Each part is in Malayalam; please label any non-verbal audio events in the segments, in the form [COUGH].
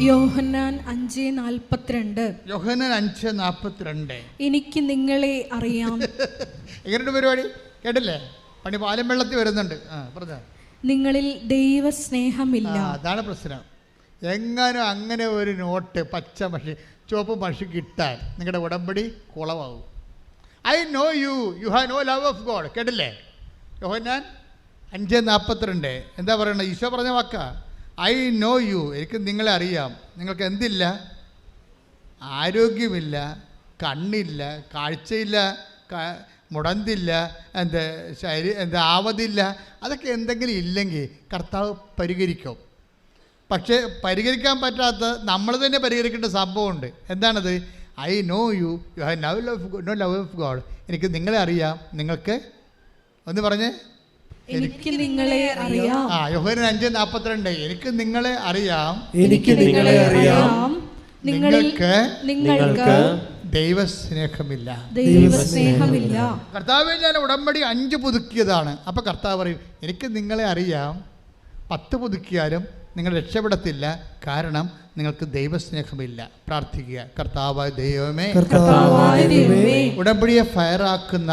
യോഹന്നാൻ അഞ്ച് നാൽപ്പത്തിരണ്ട്. യോഹനൻ അഞ്ച് നാൽപ്പത്തിരണ്ട്. എനിക്ക് നിങ്ങളെ അറിയാം. [LAUGHS] എങ്ങനെയുണ്ട് പരിപാടി? കേട്ടില്ലേ? പണി പാലം വെള്ളത്തിൽ വരുന്നുണ്ട്. ആ പറഞ്ഞ. നിങ്ങളിൽ ദൈവസ്നേഹമില്ല. അതാണ് പ്രശ്നം. എങ്ങനെ അങ്ങനെ ഒരു നോട്ട് പച്ച മഷി ചുവപ്പ് മഷി കിട്ടാൻ നിങ്ങളുടെ ഉടമ്പടി കുളമാവും. I know you you have no love of God കേട്ടില്ലേ? യോഹന്നാൻ അഞ്ച് നാൽപ്പത്തിരണ്ട്. എന്താ പറയണത് ഈശോ പറഞ്ഞ വാക്ക. ഐ നോ യു എനിക്ക് നിങ്ങളെ അറിയാം. നിങ്ങൾക്ക് എന്തില്ല? ആരോഗ്യമില്ല കണ്ണില്ല കാഴ്ചയില്ല മുടന്തില്ല എന്ത് ശരീ എന്ത് ആവതില്ല അതൊക്കെ എന്തെങ്കിലും ഇല്ലെങ്കിൽ കർത്താവ് പരിഹരിക്കും. പക്ഷേ പരിഹരിക്കാൻ പറ്റാത്ത നമ്മൾ തന്നെ പരിഹരിക്കേണ്ട സംഭവമുണ്ട്. എന്താണത്? I know you you have love love no love of God എനിക്ക് നിങ്ങളെ അറിയാം. നിങ്ങൾക്ക് ഒന്ന് പറഞ്ഞേ. എനിക്ക് നിങ്ങളെ അറിയാം. ആ യോഹന അഞ്ച് നാപ്പത്തിരണ്ട്. എനിക്ക് നിങ്ങളെ അറിയാം. എനിക്ക് നിങ്ങളെ അറിയാം. നിങ്ങൾക്ക് നിങ്ങൾക്ക് ദൈവസ്നേഹമില്ല. ദൈവസ്നേഹമില്ല. കർത്താവ് ഞാൻ ഉടമ്പടി അഞ്ച് പുതുക്കിയതാണ്. അപ്പൊ കർത്താവ് പറയും എനിക്ക് നിങ്ങളെ അറിയാം. പത്ത് പുതുക്കിയാലും നിങ്ങൾ രക്ഷപ്പെടത്തില്ല. കാരണം നിങ്ങൾക്ക് ദൈവസ്നേഹമില്ല. പ്രാർത്ഥിക്കുക. കർത്താവായ ദൈവമേ. ഉടമ്പടിയെ ഫയറാക്കുന്ന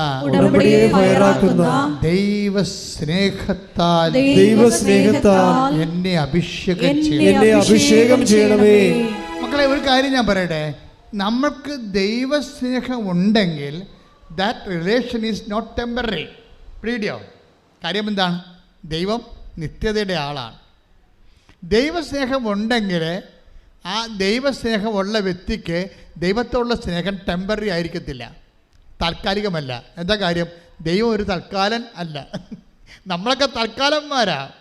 ദൈവസ്നേഹത്താൽ ദൈവസ്നേഹത്താൽ എന്നെ അഭിഷേകം എന്നെ അഭിഷേകം ചെയ്യണമേ. മക്കളെ ഒരു കാര്യം ഞാൻ പറയട്ടെ? നമ്മൾക്ക് ദൈവസ്നേഹം ഉണ്ടെങ്കിൽ that relation is not temporary പ്രീഡിയോ കാര്യം എന്താണ്? ദൈവം നിത്യതയുടെ ആളാണ്. ദൈവസ്നേഹം ഉണ്ടെങ്കിൽ ആ ദൈവസ്നേഹമുള്ള വ്യക്തിക്ക് ദൈവത്തോടുള്ള സ്നേഹം ടെമ്പററി ആയിരിക്കത്തില്ല. താൽക്കാലികമല്ല. എന്താ കാര്യം? ദൈവം ഒരു തൽക്കാലൻ അല്ല. [LAUGHS] നമ്മളൊക്കെ തൽക്കാലന്മാരാ.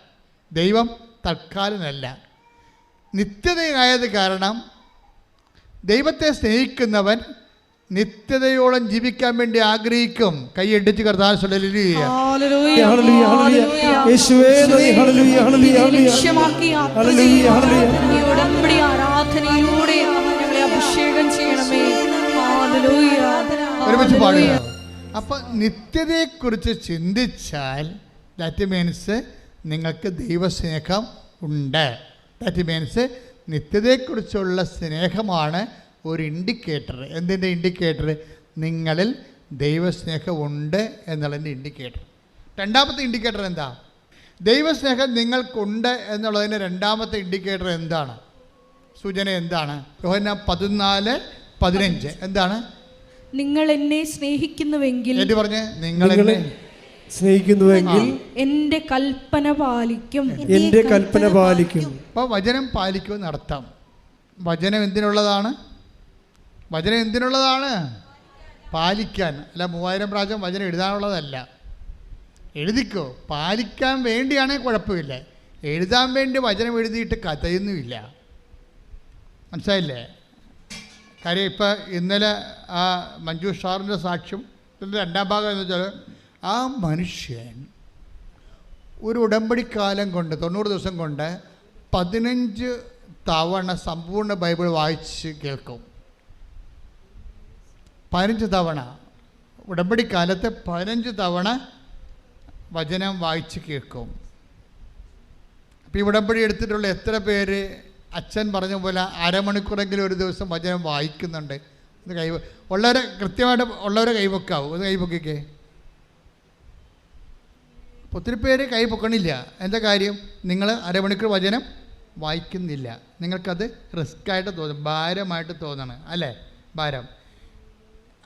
ദൈവം തൽക്കാലനല്ല. നിത്യതയായത് കാരണം ദൈവത്തെ സ്നേഹിക്കുന്നവൻ നിത്യതയോളം ജീവിക്കാൻ വേണ്ടി ആഗ്രഹിക്കും. കൈയടിച്ച് കർത്താൻ. ഒരുമിച്ച് പാടുക. അപ്പൊ നിത്യതയെ നിത്യതയെക്കുറിച്ച് ചിന്തിച്ചാൽ ദാറ്റ് മീൻസ് നിങ്ങൾക്ക് ദൈവസ്നേഹം ഉണ്ട്. ദാറ്റ് മീൻസ് നിത്യതയെക്കുറിച്ചുള്ള സ്നേഹമാണ് ഒരു ഇൻഡിക്കേറ്റർ എന്തിന്റെ ഇൻഡിക്കേറ്റർ നിങ്ങളിൽ ദൈവസ്നേഹം ഉണ്ട് എന്നുള്ളതിന്റെ ഇൻഡിക്കേറ്റർ രണ്ടാമത്തെ ഇൻഡിക്കേറ്റർ എന്താ? ദൈവസ്നേഹം നിങ്ങൾക്കുണ്ട് എന്നുള്ളതിന്റെ രണ്ടാമത്തെ ഇൻഡിക്കേറ്റർ എന്താണ്? സൂചന എന്താണ്? യോഹന പതിനാല് പതിനഞ്ച്. എന്താണ്? നിങ്ങൾ എന്നെ സ്നേഹിക്കുന്നുവെങ്കിൽ എന്നിട്ട് പറഞ്ഞ്? നിങ്ങൾ എന്നെ സ്നേഹിക്കുന്നുവെങ്കിൽ എന്റെ കൽപ്പന പാലിക്കും. എന്റെ കൽപ്പന പാലിക്കും. അപ്പോൾ വചനം പാലിക്കുമെന്ന് അർത്ഥം വചനം എന്തിനുള്ളതാണ്? വചനം എന്തിനുള്ളതാണ്? പാലിക്കാൻ. അല്ല മൂവായിരം പ്രാവശ്യം വചനം എഴുതാനുള്ളതല്ല. എഴുതിക്കോ. പാലിക്കാൻ വേണ്ടിയാണെങ്കിൽ കുഴപ്പമില്ല. എഴുതാൻ വേണ്ടി വചനം എഴുതിയിട്ട് കഥയൊന്നുമില്ല. മനസ്സിലായില്ലേ? കാര്യം ഇപ്പം ഇന്നലെ ആ മഞ്ജു ഷാറിന്റെ സാക്ഷ്യം രണ്ടാം ഭാഗം എന്ന് വെച്ചാൽ ആ മനുഷ്യൻ ഒരു ഉടമ്പടിക്കാലം കൊണ്ട് തൊണ്ണൂറ് ദിവസം കൊണ്ട് പതിനഞ്ച് തവണ സമ്പൂർണ ബൈബിൾ വായിച്ച് കേൾക്കും. പതിനഞ്ച് തവണ. ഉടമ്പടി ഉടമ്പടിക്കാലത്ത് പതിനഞ്ച് തവണ വചനം വായിച്ച് കേൾക്കും. അപ്പോൾ ഈ ഉടമ്പടി എടുത്തിട്ടുള്ള എത്ര പേര്? അച്ഛൻ പറഞ്ഞ പോലെ അരമണിക്കൂറെങ്കിലും ഒരു ദിവസം വചനം വായിക്കുന്നുണ്ട്. ഒന്ന് കൈ ഉള്ളവരെ കൃത്യമായിട്ട് ഉള്ളവരെ കൈവെക്കാവും ഒന്ന് കൈവെക്കിക്കേ ഒത്തിരി പേര് കൈ പൊക്കണില്ല. എന്താ കാര്യം? നിങ്ങൾ അരമണിക്കൂർ വചനം വായിക്കുന്നില്ല. നിങ്ങൾക്കത് റിസ്ക്കായിട്ട് തോന്നും. ഭാരമായിട്ട് തോന്നണം. അല്ലേ? ഭാരം.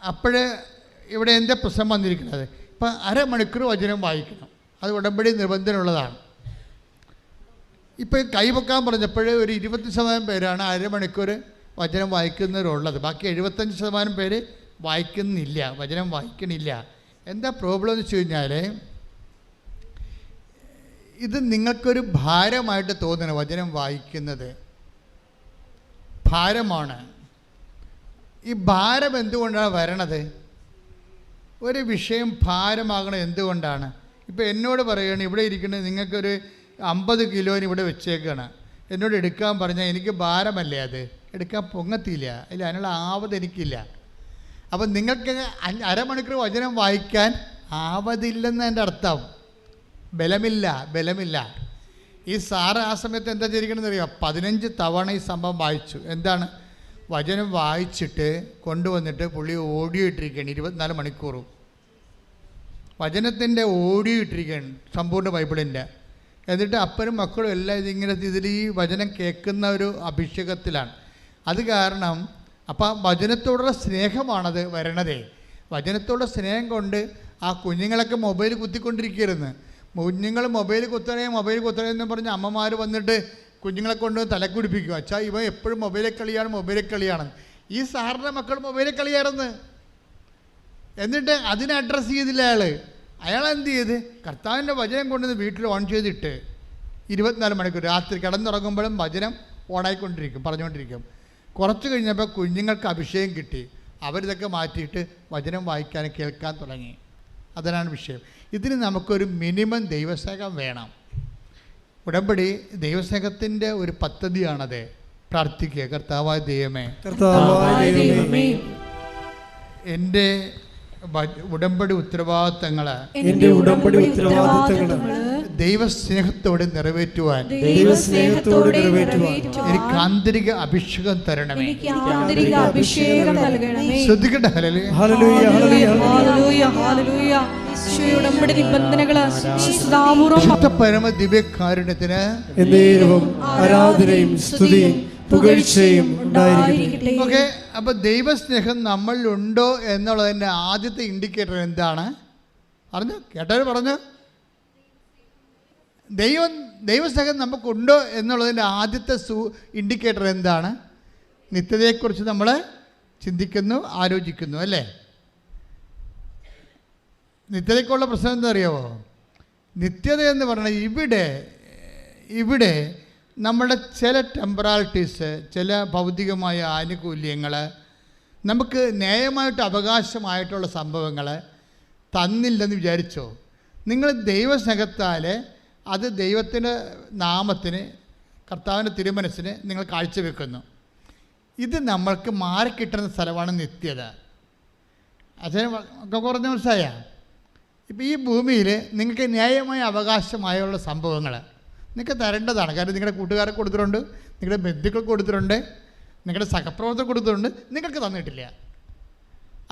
അപ്പോഴ് ഇവിടെ എന്താ പ്രശ്നം വന്നിരിക്കുന്നത്? ഇപ്പം അരമണിക്കൂർ വചനം വായിക്കണം. അത് ഉടമ്പടി നിർബന്ധമുള്ളതാണ് ഇപ്പോൾ കൈവെക്കാൻ പറഞ്ഞപ്പോഴേ ഒരു ഇരുപത്തി ശതമാനം പേരാണ് അരമണിക്കൂർ വചനം വായിക്കുന്നവരുള്ളത്. ബാക്കി എഴുപത്തഞ്ച് ശതമാനം പേര് വായിക്കുന്നില്ല വചനം വായിക്കണില്ല. എന്താ പ്രോബ്ലം എന്ന് വെച്ച് കഴിഞ്ഞാൽ ഇത് നിങ്ങൾക്കൊരു ഭാരമായിട്ട് തോന്നണം വചനം വായിക്കുന്നത്. ഭാരമാണ്. ഈ ഭാരം എന്തുകൊണ്ടാണ് വരണത്? ഒരു വിഷയം ഭാരമാകണം എന്തുകൊണ്ടാണ്? ഇപ്പോൾ എന്നോട് പറയുകയാണ് ഇവിടെ ഇരിക്കുന്നത് നിങ്ങൾക്കൊരു അമ്പത് കിലോന് ഇവിടെ വെച്ചേക്കാണ്. എന്നോട് എടുക്കാൻ പറഞ്ഞാൽ എനിക്ക് ഭാരമല്ലേ അത്? എടുക്കാൻ പൊങ്ങത്തില്ല. ഇല്ല അതിനുള്ള ആവത് എനിക്കില്ല. അപ്പം നിങ്ങൾക്ക് അരമണിക്കൂർ വചനം വായിക്കാൻ ആവതില്ലെന്ന് എന്റെ അർത്ഥം. ബലമില്ല ബലമില്ല. ഈ സാറ് ആ സമയത്ത് എന്താ ചെയ്തിരിക്കണമെന്ന് അറിയാം പതിനഞ്ച് തവണ ഈ സംഭവം വായിച്ചു. എന്താണ്? വചനം വായിച്ചിട്ട് കൊണ്ടുവന്നിട്ട് പുള്ളി ഓഡിയോ ഇട്ടിരിക്കുകയാണ് ഇരുപത്തിനാല് മണിക്കൂറും. വചനത്തിന്റെ ഓഡിയോ ഇട്ടിരിക്കുകയാണ് സമ്പൂർണ ബൈബിളിന്റെ. എന്നിട്ട് അപ്പനും മക്കളും എല്ലാം ഇതിങ്ങനെ ഇതിൽ ഈ വചനം കേൾക്കുന്ന ഒരു അഭിഷേകത്തിലാണ്. അത് കാരണം അപ്പം വചനത്തോടുള്ള സ്നേഹമാണത് വരണതേ. വചനത്തോടുള്ള സ്നേഹം കൊണ്ട് ആ കുഞ്ഞുങ്ങളൊക്കെ മൊബൈൽ കുത്തിക്കൊണ്ടിരിക്കരുന്ന് കുഞ്ഞുങ്ങൾ മൊബൈൽ കുത്തണേ മൊബൈൽ കുത്തണേ എന്ന് പറഞ്ഞ് അമ്മമാർ വന്നിട്ട് കുഞ്ഞുങ്ങളെ കൊണ്ട് തലക്കുടിപ്പിക്കുക അച്ഛാ ഇവ എപ്പോഴും മൊബൈലിൽ കളിയാണ് മൊബൈലിൽ കളിയാണ്. ഈ സാറിന്റെ മക്കൾ മൊബൈലിൽ കളിയായിരുന്നു എന്നിട്ട് അതിനെ അഡ്രസ്സ് ചെയ്തില്ല അയാൾ അയാൾ എന്ത് ചെയ്ത്? കർത്താവിന്റെ വചനം കൊണ്ടുവന്ന് വീട്ടിൽ ഓൺ ചെയ്തിട്ട് ഇരുപത്തിനാല് മണിക്കൂർ രാത്രി കിടന്നുറങ്ങുമ്പോഴും വചനം ഓണായിക്കൊണ്ടിരിക്കും പറഞ്ഞുകൊണ്ടിരിക്കും. കുറച്ച് കഴിഞ്ഞപ്പോൾ കുഞ്ഞുങ്ങൾക്ക് അഭിഷേകം കിട്ടി. അവരിതൊക്കെ മാറ്റിയിട്ട് വചനം വായിക്കാൻ കേൾക്കാൻ തുടങ്ങി. അതിനാണ് വിഷയം. ഇതിന് നമുക്കൊരു മിനിമം ദൈവസേകം വേണം. ഉടമ്പടി ദൈവസ്നേഹത്തിന്റെ ഒരു പദ്ധതിയാണത്. പ്രാർത്ഥിക്കുക. കർത്താവായ ദൈവമേ. കർത്താവായ ദൈവമേ. എന്റെ ഉടമ്പടി ഉത്തരവാദിത്തങ്ങൾ എന്റെ ഉടമ്പടി ഉത്തരവാദിത്തങ്ങൾ ദൈവസ്നേഹത്തോടെ നിറവേറ്റുവാൻ ദൈവസ്നേഹത്തോടെ നിറവേറ്റുവാൻ എനിക്ക് ആന്തരിക അഭിഷേകം തരണമേ. എനിക്ക് ആന്തരിക അഭിഷേകം നൽകണമേ. ശ്രദ്ധിക്കട്ടെ ഹല്ലേലൂയ. ഹല്ലേലൂയ ഹല്ലേലൂയ. നിബന്ധനകൾ പരമ ദിവ്യകാരുണ്യത്തിന് ആരാധനയും സ്തുതിയും പുകഴ്ചയും ഓക്കെ അപ്പോൾ ദൈവസ്നേഹം നമ്മളിലുണ്ടോ എന്നുള്ളതിന്റെ ആദ്യത്തെ ഇൻഡിക്കേറ്റർ എന്താണ്? പറഞ്ഞു കേട്ടവര് പറഞ്ഞു? ദൈവം ദൈവസ്നേഹം നമുക്കുണ്ടോ എന്നുള്ളതിന്റെ ആദ്യത്തെ സൂ ഇൻഡിക്കേറ്റർ എന്താണ്? നിത്യതയെക്കുറിച്ച് നമ്മൾ ചിന്തിക്കുന്നു ആലോചിക്കുന്നു അല്ലേ? നിത്യതയ്ക്കുള്ള പ്രശ്നം എന്താ അറിയാമോ നിത്യത എന്ന് പറഞ്ഞാൽ ഇവിടെ ഇവിടെ നമ്മുടെ ചില ടെമ്പറാലിറ്റീസ് ചില ഭൗതികമായ ആനുകൂല്യങ്ങൾ നമുക്ക് ന്യായമായിട്ട് അവകാശമായിട്ടുള്ള സംഭവങ്ങൾ തന്നില്ലെന്ന് വിചാരിച്ചോ? നിങ്ങൾ ദൈവസ്നേഹത്താൽ അത് ദൈവത്തിന്റെ നാമത്തിന് കർത്താവിന്റെ തിരുമനസ്സിന് നിങ്ങൾ കാഴ്ചവെക്കുന്നു. ഇത് നമ്മൾക്ക് മാറിക്കിട്ടുന്ന സ്ഥലമാണ് നിത്യത. അച്ഛൻ ഒക്കെ കുറഞ്ഞ മനസ്സായ? ഇപ്പോൾ ഈ ഭൂമിയിൽ നിങ്ങൾക്ക് ന്യായമായ അവകാശമായുള്ള സംഭവങ്ങൾ. നിങ്ങൾക്ക് തരേണ്ടതാണ്. കാരണം നിങ്ങളുടെ കൂട്ടുകാരെ കൊടുത്തിട്ടുണ്ട് നിങ്ങളുടെ ബന്ധുക്കൾ കൊടുത്തിട്ടുണ്ട് നിങ്ങളുടെ സഹപ്രവർത്തകർ കൊടുത്തിട്ടുണ്ട്. നിങ്ങൾക്ക് തന്നിട്ടില്ല.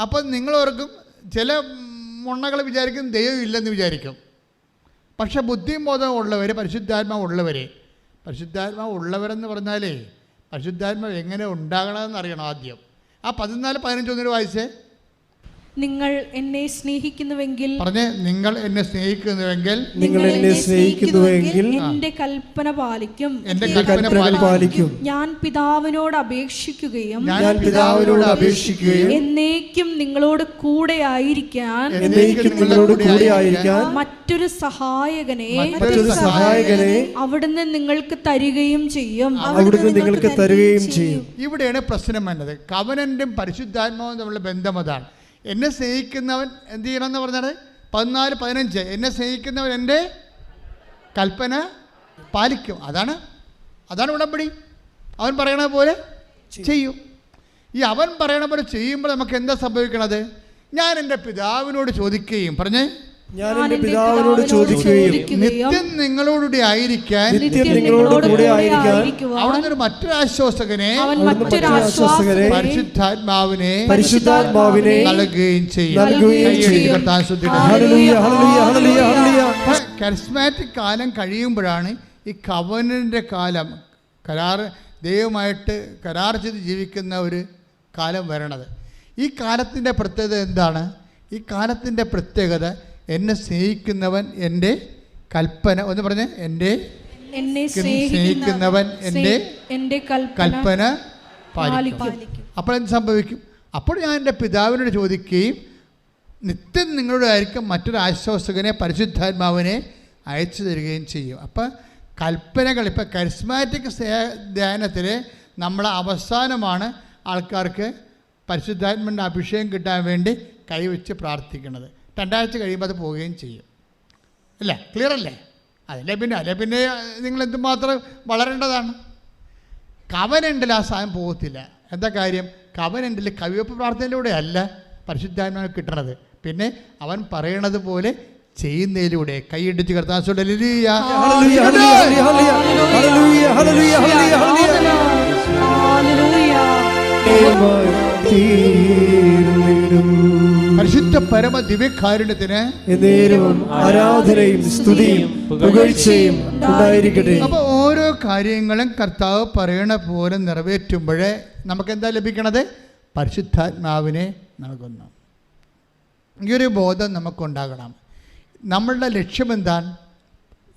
അപ്പോൾ നിങ്ങളോർക്കും ചില മുണ്ണകൾ വിചാരിക്കും ദൈവം ഇല്ലെന്ന് വിചാരിക്കും. പക്ഷെ ബുദ്ധിയും ഉള്ളവർ പരിശുദ്ധാത്മാവ് ഉള്ളവർ പരിശുദ്ധാത്മാവ് ഉള്ളവരെന്ന് പറഞ്ഞാലേ പരിശുദ്ധാത്മാവ് എങ്ങനെ ഉണ്ടാകണമെന്ന് അറിയണം ആദ്യം. ആ പതിനാല് പതിനഞ്ചൊന്നര വായിച്ചേ? നിങ്ങൾ എന്നെ സ്നേഹിക്കുന്നുവെങ്കിൽ പറഞ്ഞേ നിങ്ങൾ എന്നെ സ്നേഹിക്കുന്നുവെങ്കിൽ നിങ്ങൾ എന്നെ സ്നേഹിക്കുന്നുവെങ്കിൽ എന്റെ കൽപ്പന പാലിക്കും. എന്റെ കൽപ്പന പാലിക്കും. ഞാൻ പിതാവിനോട് അപേക്ഷിക്കുകയും ഞാൻ പിതാവിനോട് അപേക്ഷിക്കുകയും എന്നേക്കും നിങ്ങളോട് കൂടെ ആയിരിക്കാൻ എന്നേക്കും നിങ്ങളോട് കൂടെ ആയിരിക്കാൻ മറ്റൊരു സഹായകനെ മറ്റൊരു സഹായകനെ അവിടുന്ന് നിങ്ങൾക്ക് തരികയും ചെയ്യും. അവിടുന്ന് നിങ്ങൾക്ക് തരികയും ചെയ്യും. ഇവിടെയാണ് പ്രശ്നം വന്നത്. കവനന്റും പരിശുദ്ധാത്മാവും തമ്മിലുള്ള ബന്ധം അതാണ്. എന്നെ സ്നേഹിക്കുന്നവൻ എന്ത് ചെയ്യണം എന്ന് പറഞ്ഞത്? പതിനാല് പതിനഞ്ച്. എന്നെ സ്നേഹിക്കുന്നവൻ എന്റെ കൽപ്പന പാലിക്കും. അതാണ് അതാണ് ഉടമ്പടി. അവൻ പറയണ പോലെ ചെയ്യും. ഈ അവൻ പറയണ പോലെ ചെയ്യുമ്പോൾ നമുക്ക് എന്താ സംഭവിക്കണത്? ഞാൻ എന്റെ പിതാവിനോട് ചോദിക്കുകയും പറഞ്ഞേ ഞാൻ എന്റെ പിതാവിനോട് ചോദിക്കുകയും നിത്യം നിങ്ങളോടുകൂടി ആയിരിക്കാൻ നിത്യം നിങ്ങളോട് കൂടെ ആയിരിക്കാൻ അവിടുന്ന് ഒരു മറ്റൊരു ആശ്വാസകനെ മറ്റൊരു ആശ്വാസകനെ പരിശുദ്ധാത്മാവിനെ പരിശുദ്ധാത്മാവിനെ നൽകുകയും ചെയ്യും. നൽകുകയും ചെയ്യും. Hallelujah hallelujah hallelujah hallelujah. Charismatic കാലം കഴിയുമ്പോഴാണ് ഈ കവനന്റെ കാലം കരാർ ദൈവമായിട്ട് കരാർ ചെയ്ത് ജീവിക്കുന്ന ഒരു കാലം വരണത്. ഈ കാലത്തിന്റെ പ്രത്യേകത എന്താണ്? ഈ കാലത്തിന്റെ പ്രത്യേകത എന്നെ സ്നേഹിക്കുന്നവൻ എന്റെ കൽപ്പന. ഒന്ന് പറഞ്ഞേ എന്റെ സ്നേഹിക്കുന്നവൻ എന്റെ എന്റെ കൽപ്പന പാലിക്കും. പാലിക്കും. അപ്പോൾ എന്ത് സംഭവിക്കും? അപ്പോൾ ഞാൻ എന്റെ പിതാവിനോട് ചോദിക്കുകയും നിത്യം നിങ്ങളുടെ ആയിരിക്കും മറ്റൊരു ആശ്വാസകനെ പരിശുദ്ധാത്മാവിനെ അയച്ചു തരികയും ചെയ്യും. അപ്പം കൽപ്പനകൾ ഇപ്പം കരിസ്മാറ്റിക് ധ്യാനത്തിൽ നമ്മൾ അവസാനമാണ് ആൾക്കാർക്ക് പരിശുദ്ധാത്മന്റെ അഭിഷേകം കിട്ടാൻ വേണ്ടി കൈവച്ച് പ്രാർത്ഥിക്കുന്നത്. രണ്ടാഴ്ച കഴിയുമ്പോൾ അത് പോവുകയും ചെയ്യും അല്ലേ ക്ലിയർ അല്ലേ അതല്ലേ പിന്നെ അല്ലേ പിന്നെ നിങ്ങൾ എന്തുമാത്രം വളരേണ്ടതാണ് കവനുണ്ടിൽ ആ സാധനം പോകത്തില്ല എന്താ കാര്യം കവനുണ്ടിൽ കവിവെപ്പ് പ്രാർത്ഥനയിലൂടെ അല്ല പരിശുദ്ധാത്മാവ് കിട്ടണത് പിന്നെ അവൻ പറയണത് പോലെ ചെയ്യുന്നതിലൂടെ കൈയിടിച്ച് കിടത്താൻ ഹല്ലേലൂയ, പരിശുദ്ധ പരമ ദിവ്യകാരുണ്യത്തിന് എന്നേരവും ആരാധനയും സ്തുതിയും പുകഴ്ചയും ഉണ്ടായിരിക്കട്ടെ. അപ്പൊ ഓരോ കാര്യങ്ങളും കർത്താവ് പറയണ പോലെ നിറവേറ്റുമ്പോഴേ നമുക്ക് എന്താ ലഭിക്കണത്? പരിശുദ്ധാത്മാവിനെ നൽകുന്നു. ഈ ഒരു ബോധം നമുക്കുണ്ടാകണം. നമ്മളുടെ ലക്ഷ്യം എന്താണ്?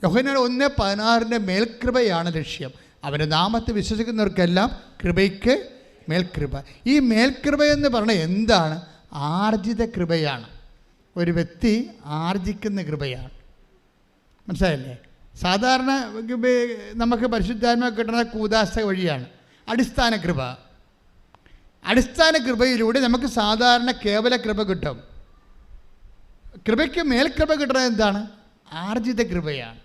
യോഹനാൻ ഒന്ന് പതിനാറിന്റെ മേൽകൃപയാണ് ലക്ഷ്യം. അവന്റെ നാമത്തെ വിശ്വസിക്കുന്നവർക്കെല്ലാം കൃപയ്ക്ക് മേൽകൃപ. ഈ മേൽകൃപ എന്ന് പറഞ്ഞാൽ എന്താണ്? ആർജിത കൃപയാണ്. ഒരു വ്യക്തി ആർജിക്കുന്ന കൃപയാണ്. മനസ്സിലായില്ലേ? സാധാരണ നമുക്ക് പരിശുദ്ധാത്മ കിട്ടുന്ന കൂതാശ വഴിയാണ്. അടിസ്ഥാന കൃപ. അടിസ്ഥാന കൃപയിലൂടെ നമുക്ക് സാധാരണ കേവല കൃപ കിട്ടും. കൃപയ്ക്ക് മേൽകൃപ കിട്ടുന്നത് എന്താണ്? ആർജിത കൃപയാണ്.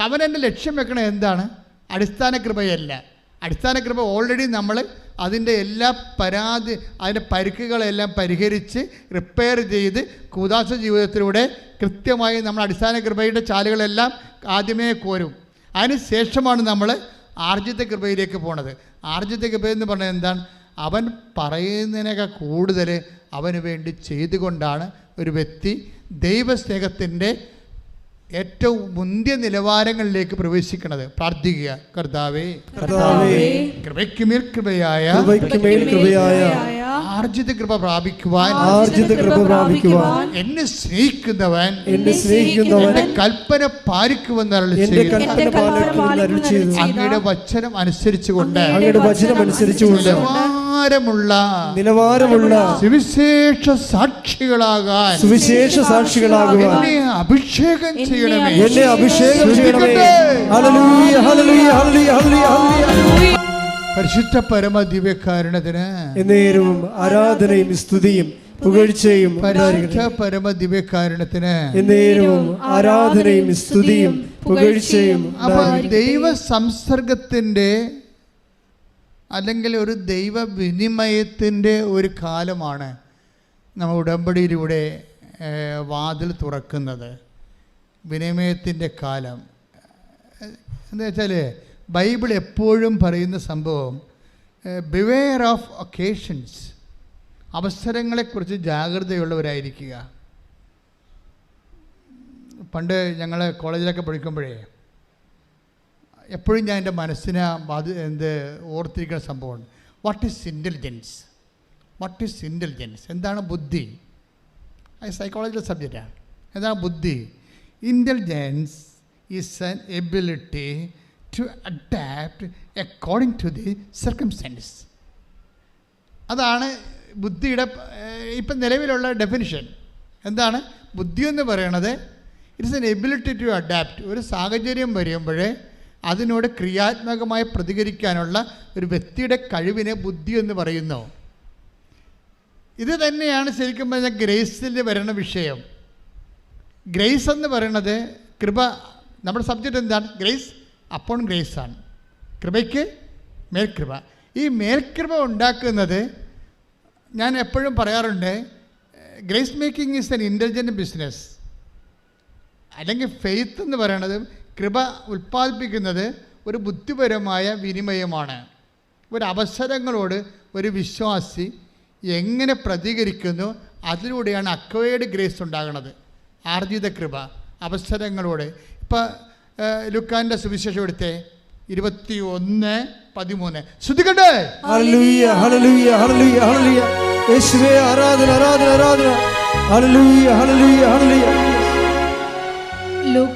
കവനന്റെ ലക്ഷ്യം വെക്കണത് എന്താണ്? അടിസ്ഥാന കൃപയല്ല. അടിസ്ഥാന കൃപ ഓൾറെഡി നമ്മൾ അതിന്റെ എല്ലാ പരാതി അതിന്റെ പരിക്കുകളെല്ലാം പരിഹരിച്ച് റിപ്പയർ ചെയ്ത് കൂതാശ ജീവിതത്തിലൂടെ കൃത്യമായി നമ്മൾ അടിസ്ഥാന കൃപയുടെ ചാലുകളെല്ലാം ആദ്യമേ കോരും. അതിനുശേഷമാണ് നമ്മൾ ആർജിത കൃപയിലേക്ക് പോണത്. ആർജിത കൃപ എന്ന് പറഞ്ഞാൽ എന്താണ്? അവൻ പറയുന്നതിനേക്കാൾ കൂടുതൽ അവന് വേണ്ടി ചെയ്തുകൊണ്ടാണ് ഒരു വ്യക്തി ദൈവസ്നേഹത്തിന്റെ ഏറ്റവും മുന്തിയ നിലവാരങ്ങളിലേക്ക് പ്രവേശിക്കുന്നത് പ്രാർത്ഥിക്കുക. കർത്താവേ കർത്താവേ കൃപയ്ക്ക് മേൽ കൃപയായ കൃപയായ ആർജിത കൃപ പ്രാപിക്കുവാൻ ആർജിത കൃപ പ്രാപിക്കുവാൻ എന്നെ സ്നേഹിക്കുന്നവൻ എന്നെ സ്നേഹിക്കുന്നവൻ എന്റെ കൽപ്പന പാലിക്കുമെന്ന് അങ്ങയുടെ വചനം അനുസരിച്ചുകൊണ്ട് അങ്ങയുടെ വചനം അനുസരിച്ചുകൊണ്ട് നിലവാരമുള്ള നിലവാരമുള്ള സുവിശേഷ സാക്ഷികളാകാൻ സുവിശേഷ സാക്ഷികളാകുവാൻ എന്നെ അഭിഷേകം ചെയ്യണമേ. എന്നെ അഭിഷേകം ചെയ്യണമേ. Hallelujah hallelujah hallelujah hallelujah hallelujah. പരിശുദ്ധ പരമ ദിവ്യകാരണത്തിന് എന്നേരവും ആരാധനയും സ്തുതിയും പുകഴ്ചയും പരിശുദ്ധ പരമ ദിവ്യകാരണത്തിന് എന്നേരവും ആരാധനയും സ്തുതിയും പുകഴ്ചയും. ദൈവ സംസർഗത്തിന്റെ അല്ലെങ്കിൽ ഒരു ദൈവ വിനിമയത്തിന്റെ ഒരു കാലമാണ് നമ്മൾ ഉടമ്പടിയിലൂടെ വാതിൽ തുറക്കുന്നത്. വിനിമയത്തിന്റെ കാലം. എന്താ വെച്ചാൽ ബൈബിൾ എപ്പോഴും പറയുന്ന സംഭവം ബിവെയർ ഓഫ് ഒക്കേഷൻസ് അവസരങ്ങളെക്കുറിച്ച് ജാഗ്രതയുള്ളവരായിരിക്കുക. പണ്ട് ഞങ്ങൾ കോളേജിലൊക്കെ പഠിക്കുമ്പോഴേ എപ്പോഴും ഞാൻ എന്റെ മനസ്സിനെ അത് എന്ത് ഓർത്തിരിക്കുന്ന സംഭവമാണ്. What is intelligence what is intelligence എന്താണ് ബുദ്ധി? അത് സൈക്കോളജിക്കൽ സബ്ജക്റ്റാണ് എന്താണ് ബുദ്ധി? Intelligence is an ability to adapt according to the circumstances അതാണ് ബുദ്ധിയുടെ ഇപ്പം നിലവിലുള്ള ഡെഫിനിഷൻ എന്താണ്? ബുദ്ധി എന്ന് പറയണത് it's an ability to adapt ഒരു സാഹചര്യം വരുമ്പോൾ അതിനോട് ക്രിയാത്മകമായി പ്രതികരിക്കാനുള്ള ഒരു വ്യക്തിയുടെ കഴിവിനെ ബുദ്ധി എന്ന് പറയുന്നു. ഇത് തന്നെയാണ് ശരിക്കും പറഞ്ഞാൽ ഗ്രേസിൽ വരുന്ന വിഷയം. ഗ്രേസ് എന്ന് പറയുന്നത് കൃപ നമ്മുടെ സബ്ജക്റ്റ് എന്താണ്? ഗ്രേസ് അപ്പോൺ ഗ്രേസ് ആണ്. കൃപയ്ക്ക് മേൽക്കൃപ ഈ മേൽക്കൃപ ഉണ്ടാക്കുന്നത് ഞാൻ എപ്പോഴും പറയാറുണ്ട് grace making is an intelligent business അല്ലെങ്കിൽ ഫെയ്ത്ത് എന്ന് പറയുന്നത് കൃപ ഉൽപ്പാദിപ്പിക്കുന്നത് ഒരു ബുദ്ധിപരമായ വിനിമയമാണ്. ഒരു അവസരങ്ങളോട് ഒരു വിശ്വാസി എങ്ങനെ പ്രതികരിക്കുന്നു അതിലൂടെയാണ് അക്വയേഡ് ഗ്രേസ് ഉണ്ടാകുന്നത്. ആർജിത കൃപ അവസരങ്ങളോട്. ഇപ്പോൾ ലുക്കാന്റെ സുവിശേഷം എടുത്തേ. ഇരുപത്തി ഒന്ന് പതിമൂന്ന് യേശുവേ ആരാധന ആരാധന ആരാധന. Hallelujah hallelujah hallelujah.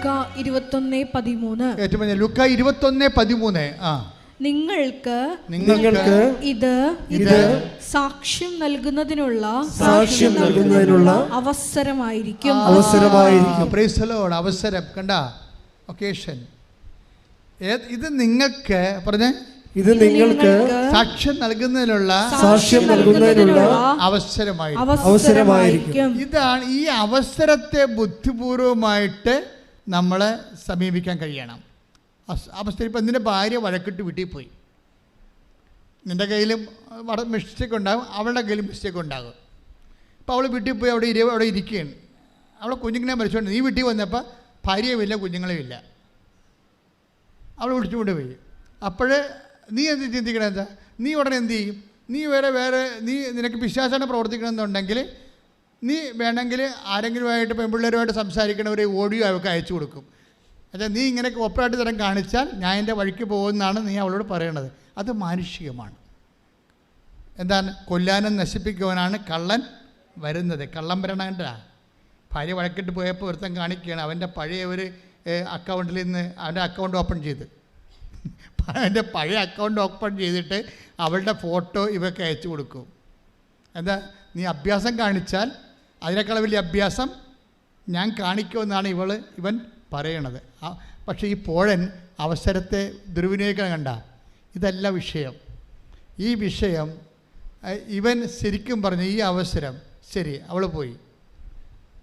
ലൂക്ക ഇരുപത്തൊന്ന് പതിമൂന്ന്. ഏറ്റവും വലിയ ലുക്ക ഇരുപത്തൊന്ന് പതിമൂന്ന്. ആ. നിങ്ങൾക്ക് നിങ്ങൾക്ക് ഇത് ഇത് സാക്ഷ്യം നൽകുന്നതിനുള്ള സാക്ഷ്യം നൽകുന്നതിനുള്ള അവസരമായിരിക്കും. അവസരമായിരിക്കും. പ്രൈസലോട് അവസരം. കണ്ട? ഒക്കേഷൻ ഇത് നിങ്ങൾക്ക് പറഞ്ഞേ? ഇത് നിങ്ങൾക്ക് സാക്ഷ്യം നൽകുന്നതിനുള്ള സാക്ഷ്യം നൽകുന്നതിനുള്ള അവസരമായിരിക്കും. അവസരമായിരിക്കും. ഇതാണ് ഈ അവസരത്തെ ബുദ്ധിപൂർവമായിട്ട് നമ്മളെ സമീപിക്കാൻ കഴിയണം. അസ്- സ്ത്രീ ഇപ്പം നിന്റെ ഭാര്യ വഴക്കിട്ട് വീട്ടിൽ പോയി. നിന്റെ കയ്യിലും മിസ്റ്റേക്ക് ഉണ്ടാകും അവളുടെ കയ്യിലും മിസ്റ്റേക്ക് ഉണ്ടാകും. അപ്പോൾ അവൾ വീട്ടിൽ പോയി അവിടെ ഇരി അവിടെ ഇരിക്കുകയാണ്. അവളെ കുഞ്ഞുങ്ങളെ മരിച്ചുകൊണ്ട് നീ വീട്ടിൽ വന്നപ്പോൾ ഭാര്യയുമില്ല കുഞ്ഞുങ്ങളുമില്ല അവൾ വിളിച്ചുകൊണ്ട് പോയി. അപ്പോൾ നീ എന്ത് ചിന്തിക്കണം എന്താ? നീ ഉടനെ എന്ത് ചെയ്യും? നീ വേറെ വേറെ നീ നിനക്ക് വിശ്വാസമാണ് പ്രവർത്തിക്കണമെന്നുണ്ടെങ്കിൽ നീ വേണമെങ്കിൽ ആരെങ്കിലുമായിട്ട് പെൺപിള്ളേരുമായിട്ട് സംസാരിക്കണവരെ ഓഡിയോ അവൾക്ക് അയച്ചു കൊടുക്കും. അച്ഛാ നീ ഇങ്ങനെ ഓപ്പറായിട്ട് തരം കാണിച്ചാൽ ഞാൻ എന്റെ വഴിക്ക് പോകുമെന്നാണ് നീ അവളോട് പറയണത്. അത് മാനുഷികമാണ്. എന്താണ്? കൊല്ലാനും നശിപ്പിക്കുവാനാണ് കള്ളൻ വരുന്നത്. കള്ളം വരണേണ്ട ഭാര്യ വഴക്കിട്ട് പോയപ്പോൾ ഒരുത്തൻ കാണിക്കുകയാണ്. അവന്റെ പഴയ ഒരു അക്കൗണ്ടിൽ നിന്ന് അവന്റെ അക്കൗണ്ട് ഓപ്പൺ ചെയ്ത്. അവന്റെ പഴയ അക്കൗണ്ട് ഓപ്പൺ ചെയ്തിട്ട് അവളുടെ ഫോട്ടോ ഇവർക്ക് അയച്ചു കൊടുക്കും. എന്താ? നീ അഭ്യാസം കാണിച്ചാൽ അതിനേക്കാൾ വലിയ അഭ്യാസം ഞാൻ കാണിക്കുമെന്നാണ് ഇവൾ ഇവൻ പറയണത്. പക്ഷേ ഈ പോഴൻ അവസരത്തെ ദുർവിനിയോഗിക്കണം കണ്ട. ഇതല്ല വിഷയം. ഈ വിഷയം ഇവൻ ശരിക്കും പറഞ്ഞു ഈ അവസരം ശരി അവൾ പോയി.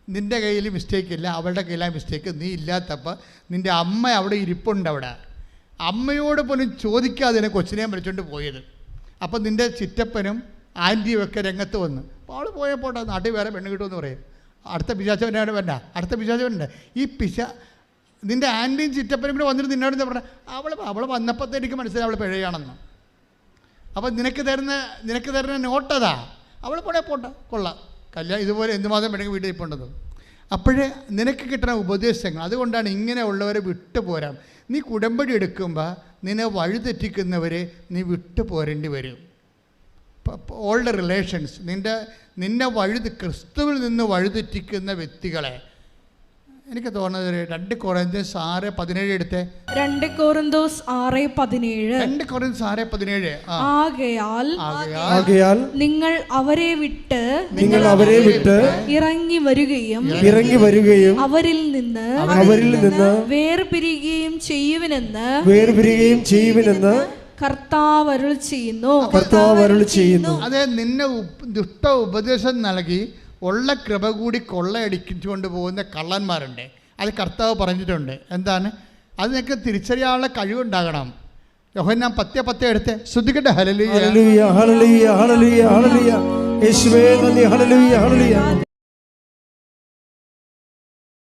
നിന്റെ കയ്യിൽ മിസ്റ്റേക്ക് ഇല്ല അവളുടെ കയ്യിലാണ് മിസ്റ്റേക്ക് നീ ഇല്ലാത്തപ്പോൾ നിന്റെ അമ്മ അവിടെ ഇരിപ്പുണ്ട് അവിടെ. അമ്മയോട് പോലും ചോദിക്കാതെ കൊച്ചിനെയും കൊച്ചിനെ വിളിച്ചുകൊണ്ട് പോയത്. അപ്പം നിന്റെ ചിറ്റപ്പനും ആന്റിയും ഒക്കെ രംഗത്ത് വന്നു. അവൾ പോട്ടെ നാട്ടിൽ വേറെ പെണ്ണ് കിട്ടുമെന്ന് പറയും. അടുത്ത പിശാച്ചവനാണ് വേണ്ട അടുത്ത പിശാച്ചവനുണ്ട് ഈ പിശ നിന്റെ ആന്റിയും ചിറ്റപ്പനും കൂടെ വന്നിട്ട് നിന്നോട് എന്താ പറഞ്ഞത് അവൾ അവൾ വന്നപ്പോഴത്തെ എനിക്ക് മനസ്സിലായി അവൾ പിഴയാണെന്ന്. അപ്പം നിനക്ക് തരുന്ന നിനക്ക് തരുന്ന നോട്ടതാ അവൾ പോടെ പോട്ടെ കൊള്ളാം. കല്യാണം ഇതുപോലെ എന്തുമാത്രം പെണ്ണുങ്ങൾ വീട്ടിൽ പോകേണ്ടത് അപ്പോഴേ നിനക്ക് കിട്ടുന്ന ഉപദേശങ്ങൾ അതുകൊണ്ടാണ് ഇങ്ങനെയുള്ളവരെ വിട്ടു പോരാം നീ കുടമ്പടി എടുക്കുമ്പോൾ നിന്നെ വഴിതെറ്റിക്കുന്നവരെ നീ വിട്ടു പോരേണ്ടി വരും. ഓൾഡ് റിലേഷൻസ് നിന്റെ നിന്നെ വഴുതി ക്രിസ്തുവിൽ നിന്ന് വഴുതിറ്റിക്കുന്ന വ്യക്തികളെ. എനിക്ക് തോന്നുന്നത് രണ്ട് കൊറന്തോസ് ആറ് പതിനേഴ് എടുത്തേ. രണ്ട് കൊറന്തോസ് ആറ് പതിനേഴ്. രണ്ട് കൊറന്തോസ് ആറ് പതിനേഴ് ആകയാൽ ആകയാൽ. നിങ്ങൾ അവരെ വിട്ട് നിങ്ങൾ അവരെ വിട്ട് ഇറങ്ങി വരികയും ഇറങ്ങി വരികയും അവരിൽ നിന്ന് അവരിൽ നിന്ന് വേർപിരിയുകയും ചെയ്യുവിനെന്ന് വേർപിരിയുകയും ചെയ്യുവിനെന്ന് കർത്താവ് അരുൾ ചെയ്യുന്നു. കർത്താവ് അരുൾ ചെയ്യുന്നു. അതെ നിന്നെ ദുഷ്ട ഉപദേശം നൽകി ഉള്ള കൃപ കൂടി കൊള്ളയടിച്ചുകൊണ്ട് പോകുന്ന കള്ളന്മാരുണ്ട്. അത് കർത്താവ് പറഞ്ഞിട്ടുണ്ട്. എന്താണ്? അത് നിനക്ക് തിരിച്ചറിയാനുള്ള കഴിവുണ്ടാകണം. യോഹന്നാൻ പത്തേ പത്തേ എടുത്ത് ശ്രദ്ധിക്കട്ടെ. ഹലലിയ ഹലലിയ ഹലലിയ ഹലലിയ യേശുവേ നന്ദി. ഹല്ലേലൂയ.